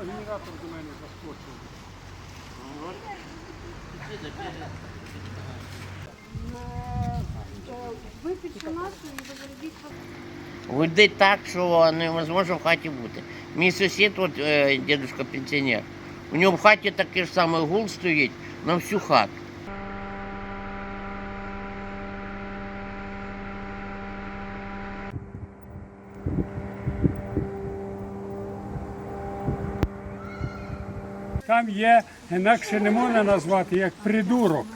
генератор до мене заскочив. Виключи нашу і заробіть Гудить так, що невозможно в хаті бути. Мій сусід, от, е, дідусь пенсіонер, у нього в хаті такий ж самий гул стоїть на всю хату. Там є, інакше не можна назвати, як придурок,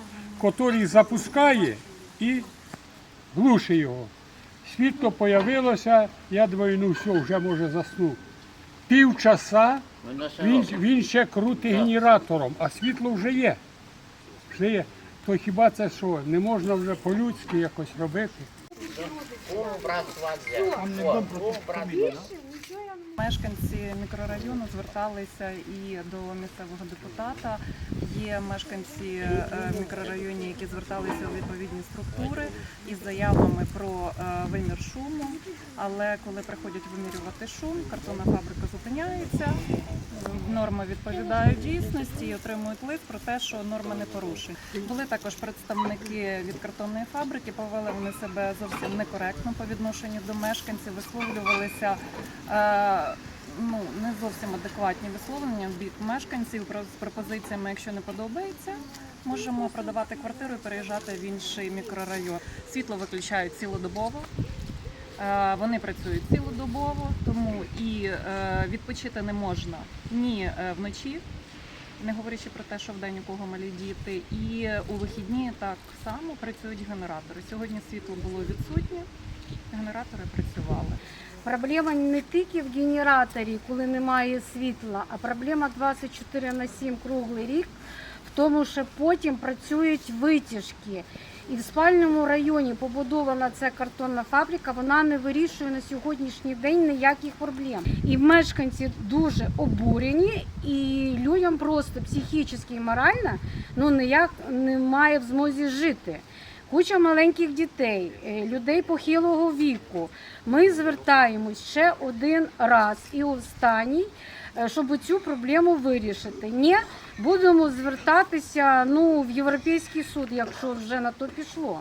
який запускає і глушить його. Світло появилося, я думаю, ну все, вже може заснув. Півчаса він, він ще крутить генератором, а світло вже є. Вже є. То хіба це що? Не можна вже по-людськи якось робити? Мешканці мікрорайону зверталися і до місцевого депутата. Є мешканці е, мікрорайоні, які зверталися у відповідні структури із заявами про е, вимір шуму. Але коли приходять вимірювати шум, картонна фабрика зупиняється. Норми відповідають дійсності і отримують лист про те, що норми не порушені. Були також представники від картонної фабрики, повели вони себе зовсім некоректно по відношенню до мешканців, висловлювалися ну не зовсім адекватні висловлення в бік мешканців з пропозиціями, якщо не подобається. Можемо продавати квартиру і переїжджати в інший мікрорайон. Світло виключають цілодобово. Е, Вони працюють цілодобово, тому і е, відпочити не можна ні е, вночі, не говорячи про те, що вдень у кого малі діти, і у вихідні так само працюють генератори. Сьогодні світло було відсутнє, генератори працювали. Проблема не тільки в генераторі, коли немає світла, а проблема 24 на 7 круглий рік в тому, що потім працюють витяжки. І в спальному районі побудована ця картонна фабрика, вона не вирішує на сьогоднішній день ніяких проблем. І мешканці дуже обурені, і людям просто психічно і морально ну ніяк немає в змозі жити. Куча маленьких дітей, е, людей похилого віку. Ми звертаємось ще один раз і останній, е, щоб цю проблему вирішити. Ні, будемо звертатися ну, в Європейський суд, якщо вже на то пішло.